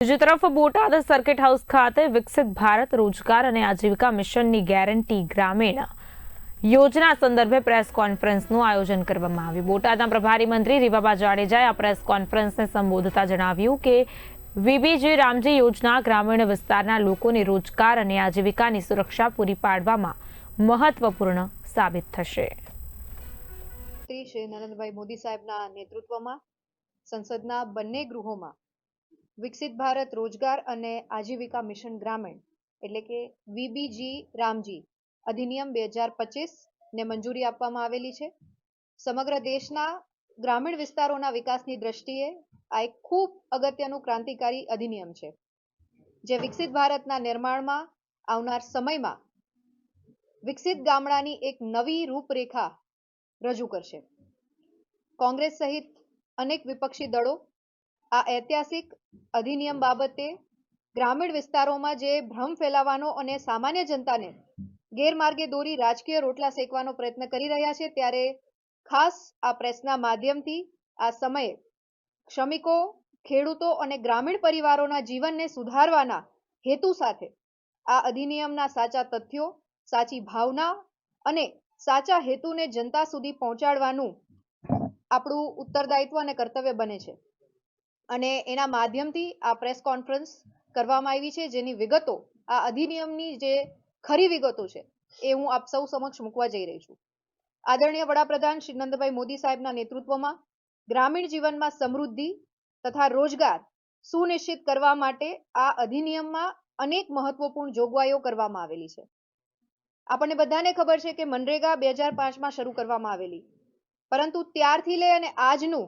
બીજી તરફ Botad circuit house ખાતે વિકસિત ભારત રોજગાર અને આજીવિકા મિશનની ગેરંટી ગ્રામીણ યોજના સંદર્ભે પ્રેસ કોન્ફરન્સનું આયોજન કરવામાં આવ્યું. બોટાદના પ્રભારી મંત્રી રીવાબા જાડેજાએ આ પ્રેસ કોન્ફરન્સને સંબોધતા જણાવ્યું કે વીબીજી રામજી યોજના ગ્રામીણ વિસ્તારના લોકોને રોજગાર અને આજીવિકાની સુરક્ષા પૂરી પાડવામાં મહત્વપૂર્ણ સાબિત થશે. શ્રી નરેન્દ્રભાઈ મોદી સાહેબના નેતૃત્વમાં સંસદના બંને ગૃહોમાં વિકસિત ભારત રોજગાર અને આજીવિકા મિશન ગ્રામીણ, એટલે કે વીબીજી રામજી, અધિનિયમ બે હજાર પચીસ ને મંજૂરી આપવામાં આવેલી છે. સમગ્ર દેશના ગ્રામીણ વિસ્તારોના વિકાસની દ્રષ્ટિએ આ એક ખૂબ અગત્યનું ક્રાંતિકારી અધિનિયમ છે, જે વિકસિત ભારતના નિર્માણમાં આવનાર સમયમાં વિકસિત ગામડાની એક નવી રૂપરેખા રજૂ કરશે. કોંગ્રેસ સહિત અનેક વિપક્ષી દળો આ ઐતિહાસિક અધિનિયમ બાબતે ગ્રામીણ વિસ્તારોમાં જે ભ્રમ ફેલાવવાનો અને સામાન્ય જનતાને ગેરમાર્ગે દોરી રાજકીય રોટલા શેકવાનો પ્રયત્ન કરી રહ્યા છે, ત્યારે ખાસ આ પ્રેસના માધ્યમથી આ સમયે શ્રમિકો, ખેડૂતો અને ગ્રામીણ પરિવારોના જીવનને સુધારવાના હેતુ સાથે આ અધિનિયમના સાચા તથ્યો, સાચી ભાવના અને સાચા હેતુને જનતા સુધી પહોંચાડવાનું આપણું ઉત્તરદાયિત્વ અને કર્તવ્ય બને છે. અને એના માધ્યમથી આ પ્રેસ કોન્ફરન્સ કરવામાં આવી છે. જેની વિગતો, આ અધિનિયમની જે ખરી વિગતો છે, એ હું આપ સૌ સમક્ષ મૂકવા જઈ રહી છું. આદરણીય વડાપ્રધાન શ્રી નંદભાઈ મોદી સાહેબના નેતૃત્વમાં ગ્રામીણ જીવનમાં સમૃદ્ધિ તથા રોજગાર સુનિશ્ચિત કરવા માટે આ અધિનિયમમાં અનેક મહત્વપૂર્ણ જોગવાઈઓ કરવામાં આવેલી છે. આપણને બધાને ખબર છે કે મનરેગા બે હજાર પાંચમાં શરૂ કરવામાં આવેલી. પરંતુ ત્યારથી લઈ અને આજનું